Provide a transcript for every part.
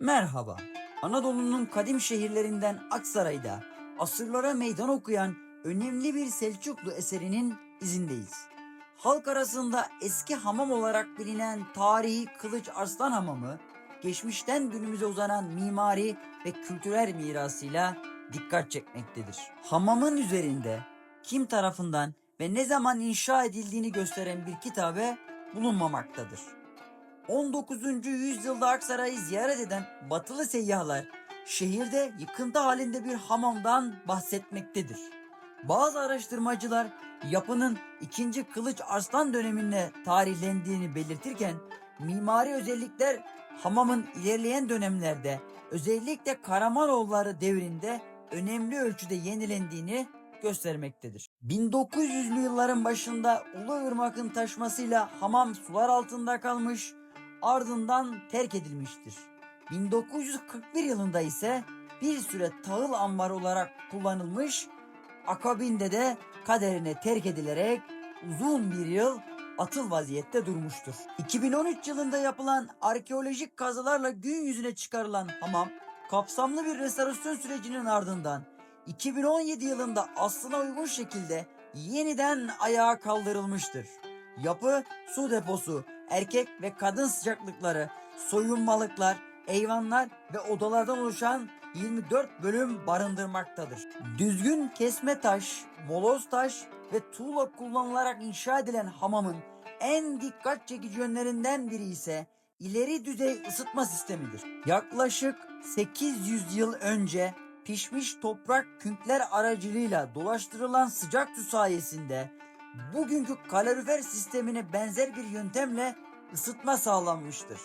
Merhaba. Anadolu'nun kadim şehirlerinden Aksaray'da asırlara meydan okuyan önemli bir Selçuklu eserinin izindeyiz. Halk arasında eski hamam olarak bilinen tarihi Kılıç Arslan Hamamı, geçmişten günümüze uzanan mimari ve kültürel mirasıyla dikkat çekmektedir. Hamamın üzerinde kim tarafından ve ne zaman inşa edildiğini gösteren bir kitabe bulunmamaktadır. 19. yüzyılda Aksaray'ı ziyaret eden batılı seyyahlar şehirde yıkıntı halinde bir hamamdan bahsetmektedir. Bazı araştırmacılar yapının 2. Kılıç Arslan döneminde tarihlendiğini belirtirken mimari özellikler hamamın ilerleyen dönemlerde özellikle Karamanoğulları devrinde önemli ölçüde yenilendiğini göstermektedir. 1900'lü yılların başında Uluırmak'ın taşmasıyla hamam sular altında kalmış, ardından terk edilmiştir. 1941 yılında ise bir süre tahıl ambarı olarak kullanılmış, akabinde de kaderine terk edilerek uzun bir yıl atıl vaziyette durmuştur. 2013 yılında yapılan arkeolojik kazılarla gün yüzüne çıkarılan hamam, kapsamlı bir restorasyon sürecinin ardından 2017 yılında aslına uygun şekilde yeniden ayağa kaldırılmıştır. Yapı su deposu, erkek ve kadın sıcaklıkları, soyunmalıklar, eyvanlar ve odalardan oluşan 24 bölüm barındırmaktadır. Düzgün kesme taş, moloz taş ve tuğla kullanılarak inşa edilen hamamın en dikkat çekici yönlerinden biri ise ileri düzey ısıtma sistemidir. Yaklaşık 800 yıl önce pişmiş toprak künkler aracılığıyla dolaştırılan sıcak su sayesinde bugünkü kalorifer sistemine benzer bir yöntemle ısıtma sağlanmıştır.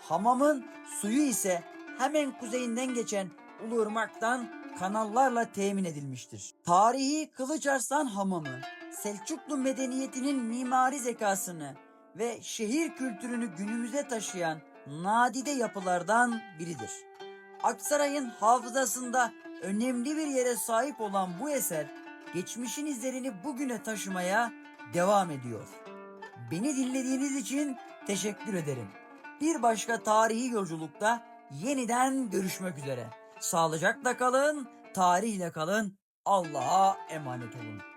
Hamamın suyu ise hemen kuzeyinden geçen Uluırmak'tan kanallarla temin edilmiştir. Tarihi Kılıç Arslan Hamamı, Selçuklu medeniyetinin mimari zekasını ve şehir kültürünü günümüze taşıyan nadide yapılardan biridir. Aksaray'ın hafızasında önemli bir yere sahip olan bu eser, geçmişin izlerini bugüne taşımaya devam ediyor. Beni dinlediğiniz için teşekkür ederim. Bir başka tarihi yolculukta yeniden görüşmek üzere. Sağlıcakla kalın, tarihle kalın. Allah'a emanet olun.